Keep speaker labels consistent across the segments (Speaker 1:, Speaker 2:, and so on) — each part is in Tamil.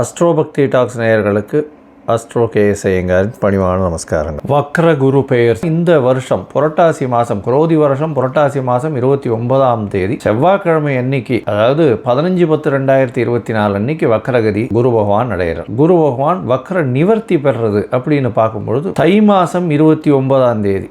Speaker 1: அஸ்ட்ரோபக்தி டாக்ஸ் நேயர்களுக்கு அஸ்ட்ரோ கேஎஸ்ஐயங்காரின் பணிவான நமஸ்காரங்கள். வக்ர குரு பெயர். இந்த வருஷம் புரட்டாசி மாதம் குரோதி வருஷம் புரட்டாசி மாதம் இருபத்தி ஒன்பதாம் தேதி. செவ்வாய்க்கிழமை அன்னைக்கு அதாவது பதினஞ்சு பத்து ரெண்டாயிரத்தி இருபத்தி நாலு அன்னைக்கு வக்ரகதி குரு பகவான் அடைகிறார். குரு பகவான் வக்ர நிவர்த்தி பெறுறது அப்படின்னு பார்க்கும்பொழுது தை மாதம் இருபத்தி ஒன்பதாம் தேதி.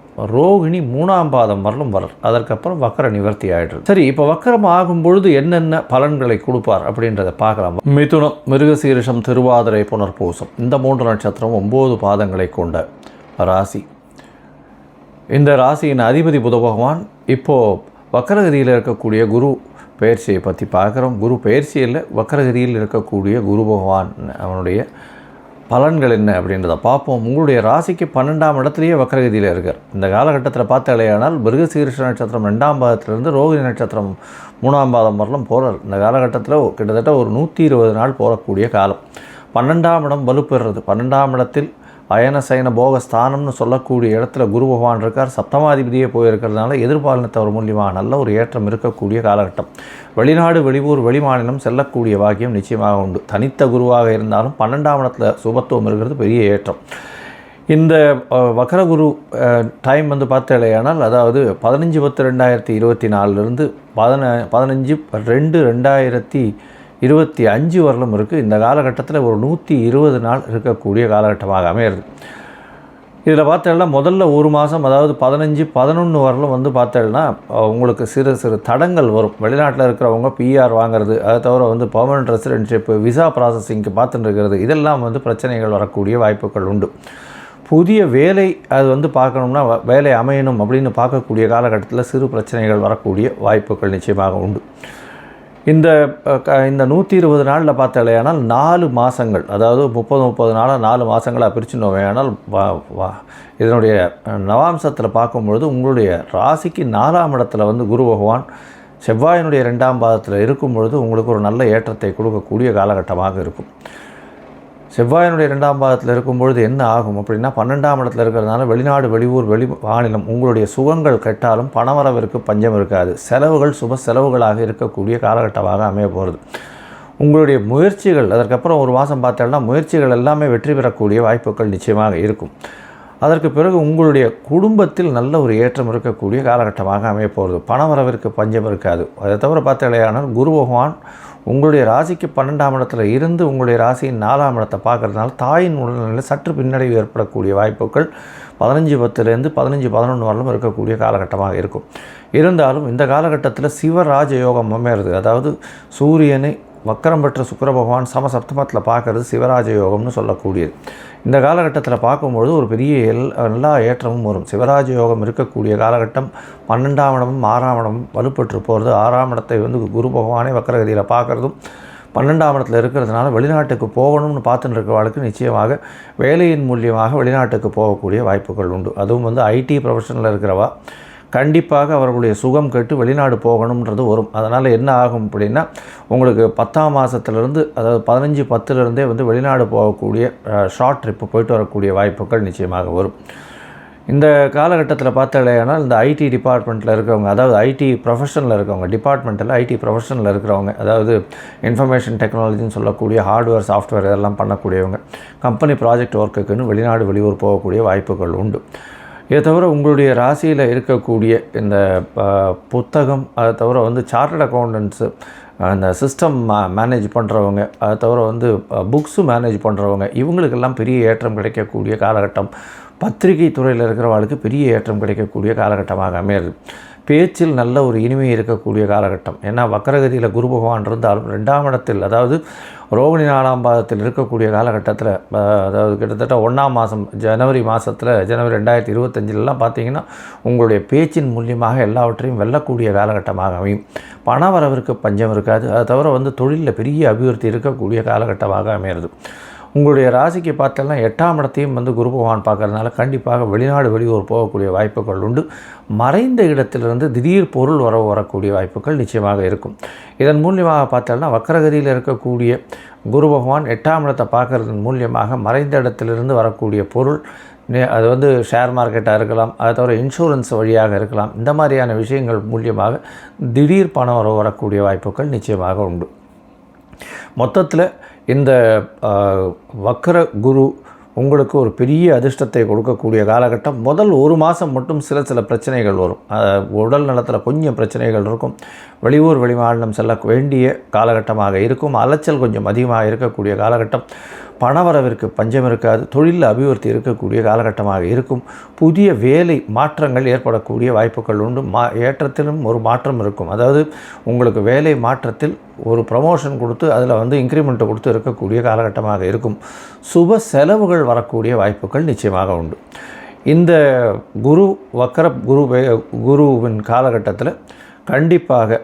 Speaker 1: ரோகிணி மூணாம் பாதம் வரலும் வரல். அதற்கப்புறம் வக்கர நிவர்த்தி ஆகிடுது சரி இப்போ வக்கரம் ஆகும் பொழுது என்னென்ன பலன்களை கொடுப்பார் அப்படின்றத பார்க்கலாம். மிதுனம் மிருகசீரிஷம் திருவாதிரை புனர்பூசம். இந்த மூன்று நட்சத்திரம் ஒம்பது பாதங்களை கொண்ட ராசி. இந்த ராசியின் அதிபதி புத பகவான் இப்போது வக்கரகதியில் இருக்கக்கூடிய குரு பயிற்சியை பற்றி பார்க்குறோம். குரு பயிற்சியில் வக்கரகதியில் இருக்கக்கூடிய குரு பகவான் அவனுடைய பலன்கள் என்ன அப்படின்றத பார்ப்போம். உங்களுடைய ராசிக்கு பன்னெண்டாம் இடத்துலையே வக்கரகதியில் இருக்கார். இந்த காலகட்டத்தில் பார்த்தாலேயானால் மிருகசீரிஷ நட்சத்திரம் ரெண்டாம் பாதத்திலிருந்து ரோகிணி நட்சத்திரம் மூணாம் பாதம் வரலும் போகிறார் இந்த காலகட்டத்தில் கிட்டத்தட்ட ஒரு நூற்றி இருபது நாள் போகக்கூடிய காலம். பன்னெண்டாம் இடம் வலுப்பெறுறது. பன்னெண்டாம் இடத்தில் அயன சயன போக ஸ்தானம்னு சொல்லக்கூடிய இடத்துல குரு பகவான் இருக்கார். சப்தமாதிபதியே போயிருக்கிறதுனால எதிர்பாலினத்தவர் மூலியமாக நல்ல ஒரு ஏற்றம் இருக்கக்கூடிய காலகட்டம். வெளிநாடு வெளியூர் வெளிமாநிலம் செல்லக்கூடிய பாக்கியம் நிச்சயமாக உண்டு. தனித்த குருவாக இருந்தாலும் பன்னெண்டாம் இடத்துல சுபத்துவம் இருக்கிறது பெரிய ஏற்றம். இந்த வக்கரகுரு வக்ரகுரு டைம் வந்து பார்த்தேலையானால் அதாவது பதினஞ்சு பத்து ரெண்டாயிரத்தி இருபத்தி நாலுலேருந்து பதின பதினஞ்சு ரெண்டு ரெண்டாயிரத்தி இருபத்தி அஞ்சு வரலும் இருக்குது இந்த காலகட்டத்தில் ஒரு நூற்றி இருபது நாள் இருக்கக்கூடிய காலகட்டமாக அமையிறது. இதில் பார்த்தேன்னா முதல்ல ஒரு மாதம் அதாவது பதினஞ்சு பதினொன்று வரலும் வந்து பார்த்தேன்னா உங்களுக்கு சிறு சிறு தடங்கள் வரும். வெளிநாட்டில் இருக்கிறவங்க பிஆர் வாங்குறது அதை தவிர வந்து பர்மனன்ட் ரெசிடென்ஷிப் விசா ப்ராசஸிங்க்கு பார்த்துட்டு இருக்கிறது இதெல்லாம் வந்து பிரச்சனைகள் வரக்கூடிய வாய்ப்புகள் உண்டு. புதிய வேலை அது வந்து பார்க்கணும்னா வ- வேலை அமையணும் அப்படின்னு பார்க்கக்கூடிய காலகட்டத்தில் சிறு பிரச்சனைகள் வரக்கூடிய வாய்ப்புகள் நிச்சயமாக உண்டு. இந்த க- இந்த நூற்றி இருபது நாளில் பார்த்தாலேயானால் நாலு மாதங்கள் அதாவது முப்பது முப்பது நாளாக நாலு மாதங்களாக பிரிச்சுனோமையானால் வா வா இதனுடைய நவாம்சத்தில் பார்க்கும்பொழுது உங்களுடைய ராசிக்கு நாலாம் இடத்துல வந்து குரு பகவான் செவ்வாயினுடைய ரெண்டாம் பாதத்தில் இருக்கும் பொழுது உங்களுக்கு ஒரு நல்ல ஏற்றத்தை கொடுக்கக்கூடிய காலகட்டமாக இருக்கும். செவ்வாயினுடைய ரெண்டாம் பாதத்தில் இருக்கும்பொழுது என்ன ஆகும் அப்படின்னா பன்னெண்டாம் இடத்துல இருக்கிறதுனால வெளிநாடு வெளியூர் வெளி மாநிலம் உங்களுடைய சுகங்கள் கெட்டாலும் பணவரவிற்கு பஞ்சம் இருக்காது. செலவுகள் சுப செலவுகளாக இருக்கக்கூடிய காலகட்டமாக அமைய போகிறது உங்களுடைய முயற்சிகள் அதற்கப்புறம் ஒரு மாதம் பார்த்தோம்னா முயற்சிகள் எல்லாமே வெற்றி பெறக்கூடிய வாய்ப்புகள் நிச்சயமாக இருக்கும். அதற்கு பிறகு உங்களுடைய குடும்பத்தில் நல்ல ஒரு ஏற்றம் இருக்கக்கூடிய காலகட்டமாக அமைய போகிறது பணவரவிற்கு பஞ்சம் இருக்காது. அதை தவிர பார்த்தலையானால் குரு பகவான் உங்களுடைய ராசிக்கு பன்னெண்டாம் இடத்துல இருந்து உங்களுடைய ராசியின் நாலாம் இடத்தை பார்க்குறதுனால தாயின் உடல்நிலையில் சற்று பின்னடைவு ஏற்படக்கூடிய வாய்ப்புகள் பதினஞ்சு பத்துலேருந்து பதினஞ்சு பதினொன்று வரலும் இருக்கக்கூடிய காலகட்டமாக இருக்கும். இருந்தாலும் இந்த காலகட்டத்தில் சிவராஜ யோகம் அமையிறது அதாவது சூரியனை வக்கரம் பெற்ற சுக்கர பகவான் சமசப்தமத்தில் பார்க்கறது சிவராஜ யோகம்னு சொல்லக்கூடியது. இந்த காலகட்டத்தில் பார்க்கும்பொழுது ஒரு பெரிய எல் எல்லா ஏற்றமும் வரும். சிவராஜ யோகம் இருக்கக்கூடிய காலகட்டம் பன்னெண்டாம் இடமும் ஆறாம் இடமும் வலுப்பெற்று போகிறது ஆறாம் இடத்தை வந்து குரு பகவானே வக்கரகதியில் பார்க்குறதும் பன்னெண்டாம் இடத்துல இருக்கிறதுனால வெளிநாட்டுக்கு போகணும்னு பார்த்துட்டு இருக்கிறவர்களுக்கு நிச்சயமாக வேலையின் மூலியமாக வெளிநாட்டுக்கு போகக்கூடிய வாய்ப்புகள் உண்டு. அதுவும் வந்து ஐடி ப்ரொஃபஷனில் இருக்கிறவா கண்டிப்பாக அவர்களுடைய சுகம் கெட்டு வெளிநாடு போகணுன்றது வரும். அதனால் என்ன ஆகும் அப்படின்னா உங்களுக்கு பத்தாம் மாதத்துலேருந்து அதாவது பதினஞ்சு பத்துலேருந்தே வந்து வெளிநாடு போகக்கூடிய ஷார்ட் ட்ரிப்பு போயிட்டு வரக்கூடிய வாய்ப்புகள் நிச்சயமாக வரும். இந்த காலகட்டத்தில் பார்த்தாலேனால் இந்த ஐடி டிபார்ட்மெண்ட்டில் இருக்கிறவங்க அதாவது ஐடி ப்ரொஃபஷனில் இருக்கவங்க டிபார்ட்மெண்ட்டில் ஐடி ப்ரொஃபஷனில் இருக்கிறவங்க அதாவது இன்ஃபர்மேஷன் டெக்னாலஜின்னு சொல்லக்கூடிய ஹார்ட்வேர் சாஃப்ட்வேர் இதெல்லாம் பண்ணக்கூடியவங்க கம்பெனி ப்ராஜெக்ட் ஒர்க்குக்குன்னு வெளிநாடு வெளியூர் போகக்கூடிய வாய்ப்புகள் உண்டு. இதை தவிர உங்களுடைய ராசியில் இருக்கக்கூடிய இந்த புத்தகம் அதை தவிர வந்து சார்ட்டட் அக்கௌண்டன்ஸு அந்த சிஸ்டம் மேனேஜ் பண்ணுறவங்க அதை தவிர வந்து புக்ஸு மேனேஜ் பண்ணுறவங்க இவங்களுக்கெல்லாம் பெரிய ஏற்றம் கிடைக்கக்கூடிய காலகட்டம். பத்திரிகை துறையில் இருக்கிறவர்களுக்கு பெரிய ஏற்றம் கிடைக்கக்கூடிய காலகட்டமாக அமையிறது. பேச்சில் நல்ல ஒரு இனிமை இருக்கக்கூடிய காலகட்டம். ஏன்னா வக்கரகதியில் குரு பகவான் இருந்தாலும் ரெண்டாம் இடத்தில் அதாவது ரோகிணி நாலாம் பாதத்தில் இருக்கக்கூடிய காலகட்டத்தில் அதாவது கிட்டத்தட்ட ஒன்றாம் மாதம் ஜனவரி மாதத்தில் ஜனவரி ரெண்டாயிரத்தி இருபத்தஞ்சிலலாம் பார்த்தீங்கன்னா உங்களுடைய பேச்சின் மூலியமாக எல்லாவற்றையும் வெல்லக்கூடிய காலகட்டமாக அமையும். பண வரவிற்கு பஞ்சம் இருக்காது. அதை தவிர வந்து தொழிலில் பெரிய அபிவிருத்தி இருக்கக்கூடிய காலகட்டமாக அமையிறது. உங்களுடைய ராசிக்கு பார்த்தோம்னா எட்டாம் இடத்தையும் வந்து குரு பகவான் பார்க்கறதுனால கண்டிப்பாக வெளிநாடு வெளியூர் போகக்கூடிய வாய்ப்புகள் உண்டு. மறைந்த இடத்திலிருந்து திடீர் பொருள் வர வரக்கூடிய வாய்ப்புகள் நிச்சயமாக இருக்கும். இதன் மூலியமாக பார்த்தோம்னா வக்கரகதியில் இருக்கக்கூடிய குரு பகவான் எட்டாம் இடத்தை பார்க்கறதன் மூலியமாக மறைந்த இடத்திலிருந்து வரக்கூடிய பொருள் நே- அது வந்து ஷேர் மார்க்கெட்டாக இருக்கலாம் அதை தவிர இன்சூரன்ஸ் வழியாக இருக்கலாம். இந்த மாதிரியான விஷயங்கள் மூலியமாக திடீர் பணம் வர வரக்கூடிய வாய்ப்புகள் நிச்சயமாக உண்டு. மொத்தத்தில் இந்த வக்கர குரு உங்களுக்கு ஒரு பெரிய அதிர்ஷ்டத்தை கொடுக்கக்கூடிய காலகட்டம். முதல் ஒரு மாதம் மட்டும் சில சில பிரச்சனைகள் வரும். உடல் நலத்தில் கொஞ்சம் பிரச்சனைகள் இருக்கும். வெளியூர் வெளிமாநிலம் செல்ல வேண்டிய காலகட்டமாக இருக்கும். அலைச்சல் கொஞ்சம் அதிகமாக இருக்கக்கூடிய காலகட்டம். பணவரவிற்கு பஞ்சம் இருக்காது தொழிலில் அபிவிருத்தி இருக்கக்கூடிய காலகட்டமாக இருக்கும். புதிய வேலை மாற்றங்கள் ஏற்படக்கூடிய வாய்ப்புகள் உண்டு. மா ஏற்றத்திலும் ஒரு மாற்றம் இருக்கும். அதாவது உங்களுக்கு வேலை மாற்றத்தில் ஒரு ப்ரமோஷன் கொடுத்து அதில் வந்து இன்க்ரிமெண்ட்டை கொடுத்து இருக்கக்கூடிய காலகட்டமாக இருக்கும். சுப செலவுகள் வரக்கூடிய வாய்ப்புகள் நிச்சயமாக உண்டு. இந்த குரு வக்கர குரு குருவின் காலகட்டத்தில் கண்டிப்பாக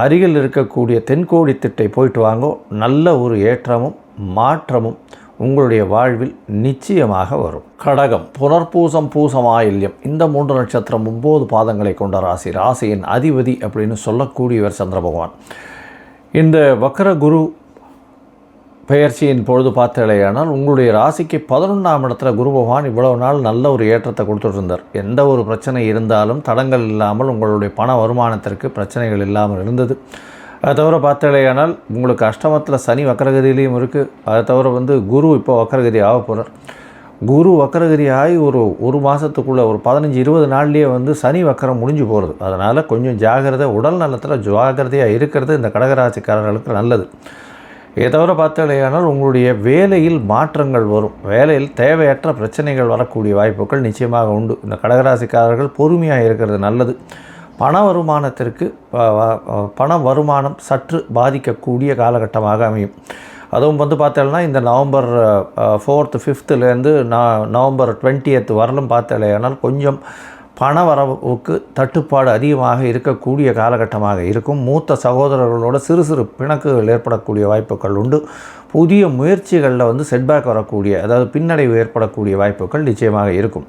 Speaker 1: அருகில் இருக்கக்கூடிய தென்கோடி திட்டை போயிட்டு வாங்கோ. நல்ல ஒரு ஏற்றமும் மாற்றமும் உங்களுடைய வாழ்வில் நிச்சயமாக வரும். கடகம் புனர்பூசம் பூசமாயில்யம். இந்த மூன்று நட்சத்திரம் ஒம்பது பாதங்களை கொண்ட ராசி. ராசியின் அதிபதி அப்படின்னு சொல்லக்கூடியவர் சந்திர பகவான் இந்த வக்கர குரு பெயர்ச்சியின் பொழுது பார்த்தாலேயானால் உங்களுடைய ராசிக்கு பதினொன்றாம் இடத்துல குரு பகவான் இவ்வளவு நாள் நல்ல ஒரு ஏற்றத்தை கொடுத்துட்டு இருந்தார் எந்த ஒரு பிரச்சனை இருந்தாலும் தடங்கள் இல்லாமல் உங்களுடைய பண வருமானத்திற்கு பிரச்சனைகள் இல்லாமல் இருந்தது. அதை தவிர பார்த்தாலேயானால் உங்களுக்கு அஷ்டமத்தில் சனி வக்கரகதியிலையும் இருக்குது அதை தவிர வந்து குரு இப்போ வக்கரகதி ஆக போகிறார் குரு வக்கரகதி ஆகி ஒரு ஒரு மாதத்துக்குள்ளே ஒரு பதினஞ்சு இருபது நாள்லேயே வந்து சனி வக்கரம் முடிஞ்சு போகிறது அதனால் கொஞ்சம் ஜாகிரதை உடல் நலத்தில் ஜாகிரதையாக இருக்கிறது இந்த கடகராசிக்காரர்களுக்கு நல்லது. இதை தவிர பார்த்தாலேயானால் உங்களுடைய வேலையில் மாற்றங்கள் வரும். வேலையில் தேவையற்ற பிரச்சனைகள் வரக்கூடிய வாய்ப்புகள் நிச்சயமாக உண்டு. இந்த கடகராசிக்காரர்கள் பொறுமையாக இருக்கிறது நல்லது. பண வருமானத்திற்கு பண வருமானம் சற்று பாதிக்கக்கூடிய காலகட்டமாக அமையும். அதுவும் வந்து பார்த்தோம்னா இந்த நவம்பர் ஃபோர்த்து ஃபிஃப்த்துலேருந்து நவம்பர் டுவெண்ட்டியத் வரலும் பார்த்தாலேயானால் கொஞ்சம் பண வரவுக்கு தட்டுப்பாடு அதிகமாக இருக்கக்கூடிய காலகட்டமாக இருக்கும். மூத்த சகோதரர்களோட சிறு சிறு பிணக்குகள் ஏற்படக்கூடிய வாய்ப்புகள் உண்டு. புதிய முயற்சிகளில் வந்து செட்பேக் வரக்கூடிய அதாவது பின்னடைவு ஏற்படக்கூடிய வாய்ப்புகள் நிச்சயமாக இருக்கும்.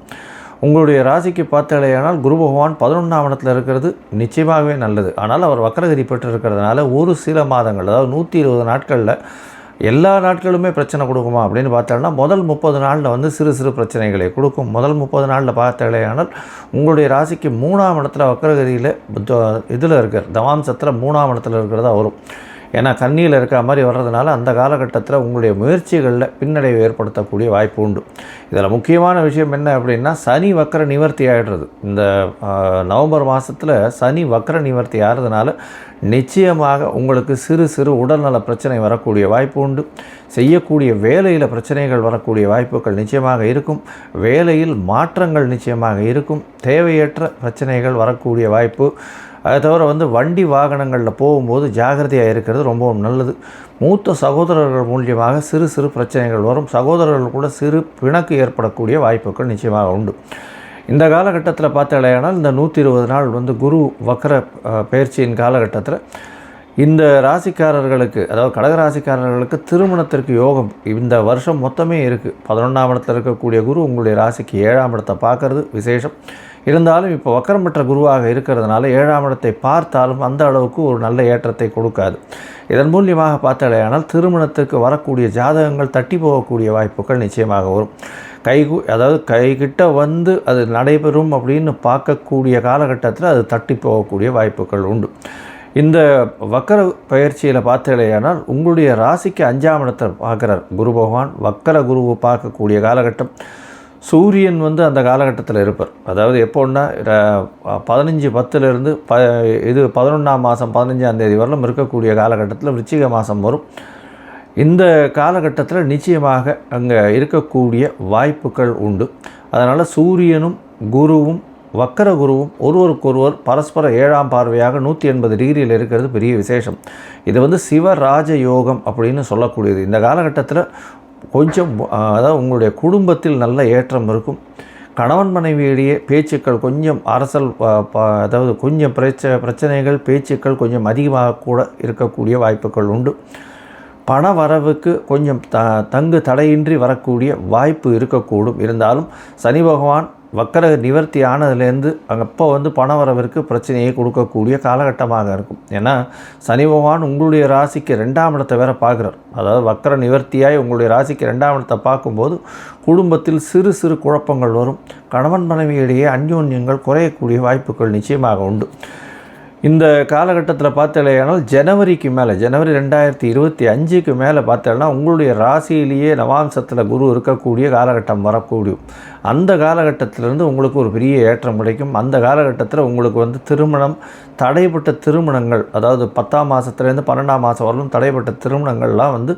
Speaker 1: உங்களுடைய ராசிக்கு பார்த்தாலேயானால் குரு பகவான் பதினொன்றாம் இடத்துல இருக்கிறது நிச்சயமாகவே நல்லது. ஆனால் அவர் வக்கரகதி பெற்று இருக்கிறதுனால ஒரு சில மாதங்கள் அதாவது நூற்றி இருபது நாட்களில் எல்லா நாட்களுமே பிரச்சனை கொடுக்குமா அப்படின்னு பார்த்தோம்னா முதல் முப்பது நாளில் வந்து சிறு சிறு பிரச்சனைகளை கொடுக்கும். முதல் முப்பது நாளில் பார்த்தாலேயானால் உங்களுடைய ராசிக்கு மூணாம் இடத்துல வக்கரகதியில் இதில் இருக்கிற தவாம்சத்தில் மூணாம் இடத்துல இருக்கிறதா வரும். ஏன்னா கண்ணியில் இருக்கிற மாதிரி வர்றதுனால அந்த காலகட்டத்தில் உங்களுடைய முயற்சிகளில் பின்னடைவு ஏற்படுத்தக்கூடிய வாய்ப்பு உண்டு. இதில் முக்கியமான விஷயம் என்ன அப்படின்னா சனி வக்கர நிவர்த்தி ஆகிடுறது இந்த நவம்பர் மாதத்தில் சனி வக்கர நிவர்த்தி ஆகிறதுனால நிச்சயமாக உங்களுக்கு சிறு சிறு உடல்நல பிரச்சனை வரக்கூடிய வாய்ப்பு உண்டு. செய்யக்கூடிய வேலையில் பிரச்சனைகள் வரக்கூடிய வாய்ப்புகள் நிச்சயமாக இருக்கும். வேலையில் மாற்றங்கள் நிச்சயமாக இருக்கும். தேவையற்ற பிரச்சனைகள் வரக்கூடிய வாய்ப்பு அதை தவிர வந்து வண்டி வாகனங்களில் போகும்போது ஜாகிரதையாக இருக்கிறது ரொம்பவும் நல்லது. மூத்த சகோதரர்கள் மூலியமாக சிறு சிறு பிரச்சனைகள் வரும். சகோதரர்கள் கூட சிறு பிணக்கு ஏற்படக்கூடிய வாய்ப்புகள் நிச்சயமாக உண்டு. இந்த காலகட்டத்தில் பார்த்தாலேயானால் இந்த நூற்றி இருபது நாள் வந்து குரு வக்கர பயிற்சியின் காலகட்டத்தில் இந்த ராசிக்காரர்களுக்கு அதாவது கடகராசிக்காரர்களுக்கு திருமணத்திற்கு யோகம். இந்த வருஷம் மொத்தமே இருக்குது பதினொன்றாம் இடத்தில் இருக்கக்கூடிய குரு உங்களுடைய ராசிக்கு ஏழாம் இடத்தை பார்க்கறது விசேஷம். இருந்தாலும் இப்போ வக்கரம் பெற்ற குருவாக இருக்கிறதுனால ஏழாம் இடத்தை பார்த்தாலும் அந்த அளவுக்கு ஒரு நல்ல ஏற்றத்தை கொடுக்காது. இதன் மூலியமாக பார்த்தாலேயானால் திருமணத்திற்கு வரக்கூடிய ஜாதகங்கள் தட்டி போகக்கூடிய வாய்ப்புகள் நிச்சயமாக வரும். கை அதாவது கைகிட்ட வந்து அது நடைபெறும் அப்படின்னு பார்க்கக்கூடிய காலகட்டத்தில் அது தட்டி போகக்கூடிய வாய்ப்புகள் உண்டு. இந்த வக்கர பயிற்சியில் பார்த்தீங்களேயானால் உங்களுடைய ராசிக்கு அஞ்சாம் இடத்தை பார்க்குறார் குரு பகவான். வக்கர குருவை பார்க்கக்கூடிய காலகட்டம். சூரியன் வந்து அந்த காலகட்டத்தில் இருப்பார். அதாவது எப்போன்னா ர- பதினஞ்சு பத்துலேருந்து ப இது பதினொன்றாம் மாதம் பதினஞ்சாம் தேதி வரலும் இருக்கக்கூடிய காலகட்டத்தில் விருச்சிக மாதம் வரும். இந்த காலகட்டத்தில் நிச்சயமாக அங்கே இருக்கக்கூடிய வாய்ப்புகள் உண்டு. அதனால் சூரியனும் குருவும் வக்கர குருவும் ஒருவருக்கொருவர் பரஸ்பர ஏழாம் பார்வையாக நூற்றி எண்பது டிகிரியில் இருக்கிறது பெரிய விசேஷம். இது வந்து சிவராஜ யோகம் அப்படின்னு சொல்லக்கூடியது. இந்த காலகட்டத்தில் கொஞ்சம் அதாவது உங்களுடைய குடும்பத்தில் நல்ல ஏற்றம் இருக்கும். கணவன் மனைவியிடையே பேச்சுக்கள் கொஞ்சம் அரசல் ப- ப- அதாவது கொஞ்சம் பிரச்ச பிரச்சனைகள் பேச்சுக்கள் கொஞ்சம் அதிகமாக கூட இருக்கக்கூடிய வாய்ப்புகள் உண்டு. பண வரவுக்கு கொஞ்சம் த தங்கு தடையின்றி வரக்கூடிய வாய்ப்பு இருக்கக்கூடும். இருந்தாலும் சனி பகவான் வக்கர நிவர்த்தி ஆனதுலேருந்து அப்போ வந்து பண வரவிற்கு பிரச்சனையை கொடுக்கக்கூடிய காலகட்டமாக இருக்கும். ஏன்னா சனி பகவான் உங்களுடைய ராசிக்கு ரெண்டாம் இடத்தை வேற பார்க்குறார். அதாவது வக்கர நிவர்த்தியாய் உங்களுடைய ராசிக்கு ரெண்டாம் இடத்தை பார்க்கும்போது குடும்பத்தில் சிறு சிறு குழப்பங்கள் வரும். கணவன் மனைவியிடையே அந்யோன்யங்கள் குறையக்கூடிய வாய்ப்புகள் நிச்சயமாக உண்டு. இந்த காலகட்டத்தில் பார்த்தாலேயானால் ஜனவரிக்கு மேலே ஜனவரி ரெண்டாயிரத்தி இருபத்தி அஞ்சுக்கு மேலே பார்த்தேன்னா உங்களுடைய ராசியிலேயே நவாம்சத்தில் குரு இருக்கக்கூடிய காலகட்டம் வரக்கூடியும் அந்த காலகட்டத்திலேருந்து உங்களுக்கு ஒரு பெரிய ஏற்றம் கிடைக்கும். அந்த காலகட்டத்தில் உங்களுக்கு வந்து திருமணம் தடைப்பட்ட திருமணங்கள் அதாவது பத்தாம் மாதத்துலேருந்து பன்னெண்டாம் மாதம் வரலும் தடைப்பட்ட திருமணங்கள்லாம் வந்து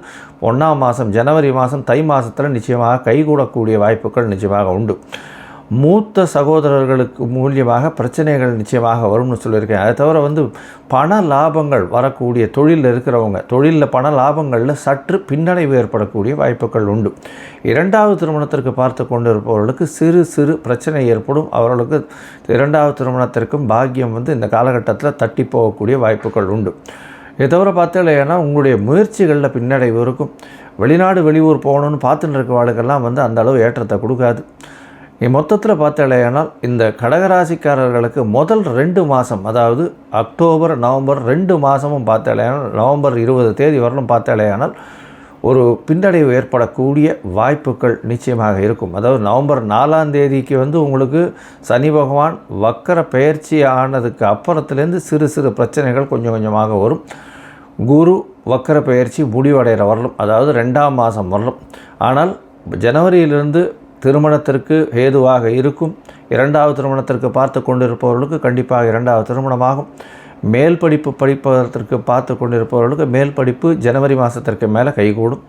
Speaker 1: ஒன்றாம் மாதம் ஜனவரி மாதம் தை மாதத்தில் நிச்சயமாக கைகூடக்கூடிய வாய்ப்புகள் நிச்சயமாக உண்டு. மூத்த சகோதரர்களுக்கு மூலியமாக பிரச்சனைகள் நிச்சயமாக வரும்னு சொல்லியிருக்கேன். அதை தவிர வந்து பண லாபங்கள் வரக்கூடிய தொழிலில் இருக்கிறவங்க தொழிலில் பண லாபங்களில் சற்று பின்னடைவு ஏற்படக்கூடிய வாய்ப்புகள் உண்டு. இரண்டாவது திருமணத்திற்கு பார்த்து கொண்டு இருப்பவர்களுக்கு சிறு சிறு பிரச்சனை ஏற்படும். அவர்களுக்கு இரண்டாவது திருமணத்திற்கும் பாக்கியம் வந்து இந்த காலகட்டத்தில் தட்டி போகக்கூடிய வாய்ப்புகள் உண்டு. இதை தவிர பார்த்தீங்கன்னா உங்களுடைய முயற்சிகளில் பின்னடைவு இருக்கும். வெளிநாடு வெளியூர் போகணும்னு பார்த்துட்டு இருக்கவாளுக்கெல்லாம் வந்து அந்த அளவு ஏற்றத்தை கொடுக்காது. மொத்தத்தில் பார்த்தாலேயானால் இந்த கடகராசிக்காரர்களுக்கு முதல் ரெண்டு மாதம் அதாவது அக்டோபர் நவம்பர் ரெண்டு மாதமும் பார்த்தாலேயானால் நவம்பர் இருபது தேதி வரலும் பார்த்தாலேயானால் ஒரு பின்னடைவு ஏற்படக்கூடிய வாய்ப்புகள் நிச்சயமாக இருக்கும். அதாவது நவம்பர் நாலாம் தேதிக்கு வந்து உங்களுக்கு சனி பகவான் வக்கர பயிற்சி ஆனதுக்கு அப்புறத்துலேருந்து சிறு சிறு பிரச்சனைகள் கொஞ்சம் கொஞ்சமாக வரும். குரு வக்கர பயிற்சி முடிவடைகிற வரலும் அதாவது ரெண்டாம் மாதம் வரலும். ஆனால் ஜனவரியிலிருந்து திருமணத்திற்கு ஏதுவாக இருக்கும். இரண்டாவது திருமணத்திற்கு பார்த்து கொண்டிருப்பவர்களுக்கு கண்டிப்பாக இரண்டாவது திருமணமாகும். மேல் படிப்பு படிப்பதற்கு பார்த்து கொண்டிருப்பவர்களுக்கு மேல் படிப்பு ஜனவரி மாதத்திற்கு மேலே கைகூடும்.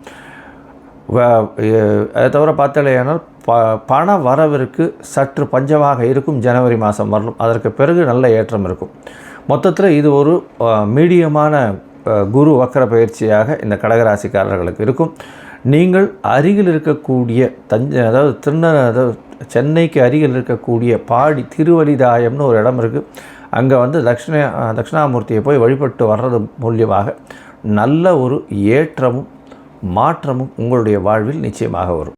Speaker 1: அதை தவிர பார்த்தாலேயானால் ப பண வரவிற்கு சற்று பஞ்சமாக இருக்கும் ஜனவரி மாதம் வரலும். அதற்கு பிறகு நல்ல ஏற்றம் இருக்கும். மொத்தத்தில் இது ஒரு மீடியமான குரு வக்கர பயிற்சியாக இந்த கடகராசிக்காரர்களுக்கு இருக்கும். நீங்கள் அருகில் இருக்கக்கூடிய தஞ்சை அதாவது திருந அதாவது சென்னைக்கு அருகில் இருக்கக்கூடிய பாடி திருவலிதாயம்னு ஒரு இடம் இருக்குது அங்கே வந்து தட்சிண தட்சிணாமூர்த்தியை போய் வழிபட்டு வர்றது மூலியமாக நல்ல ஒரு ஏற்றமும் மாற்றமும் உங்களுடைய வாழ்வில் நிச்சயமாக வரும்.